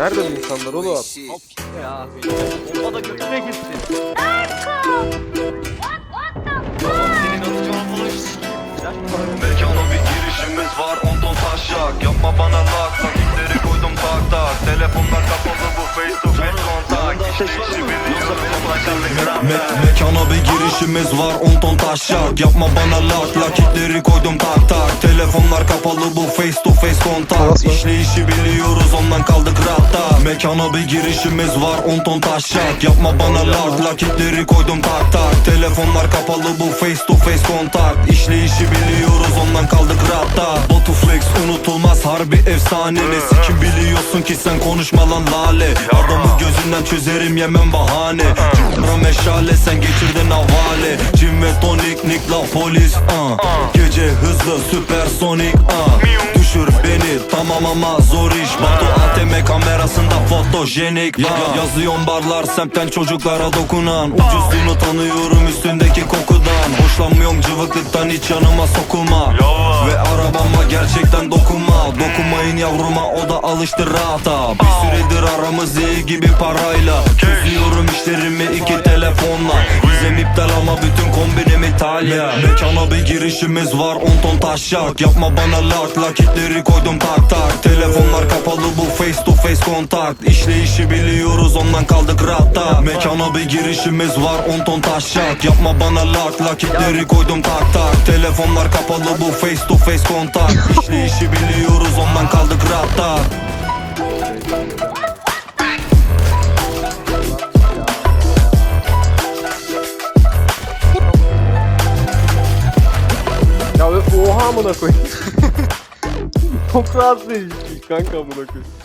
Nerede bu insanlar oğlum? Ya. Bomba da götüne gitti. Senin Mekana bir girişimiz var on ton taşak Yapma bana lak Nakitleri koydum tak tak Telefonlar kapalı bu face to face kontak İşte işi biliyor Me- Mekana bir girişimiz var on ton taşak Yapma bana lak Nakitleri koydum tak tak Telefonlar kapalı bu face to face kontak? İşleyişi biliyoruz ondan kaldık Mekana bir girişimiz var on ton taşak. Yapma bana lak Nakitleri koydum tak tak. Telefonlar kapalı bu face to face kontak İşleyişi biliyoruz ondan kaldık rahatta Batu flex unutulmaz harbi efsane. Ne sikim biliyorsun ki sen konuşma lan lale. Adamı gözünden çözerim yemem bahane. Cumra meşale sen geçirdin havale. Cim ve tonik nick la polis uh. Gece hızlı süpersonik uh. Düşür beni tamam ama zor iş. Batu kamerasında fotojenik ya, Yazıyorum barlar semtten çocuklara dokunan. Ucuzluğunu tanıyorum üstündeki kokudan. Hoşlanmıyorum cıvıklıktan hiç yanıma sokulma. Ve arabama gerçekten dokunma. Dokunmayın yavruma o da alıştı rahata. Bir süredir aramız iyi gibi parayla. Çözüyorum işlerimi İtalya Mekana bir girişimiz var on ton taşak Yapma bana lak lakitleri koydum tak tak. Telefonlar kapalı bu face to face kontak İşleyişi biliyoruz ondan kaldık rahatta Mekana bir girişimiz var on ton taşak Yapma bana lak lakitleri koydum tak tak. Telefonlar kapalı bu face to face kontak İşleyişi biliyoruz ondan kaldık rahatta oha amına koyayım. Çok rahatsız edici kanka amına koyayım.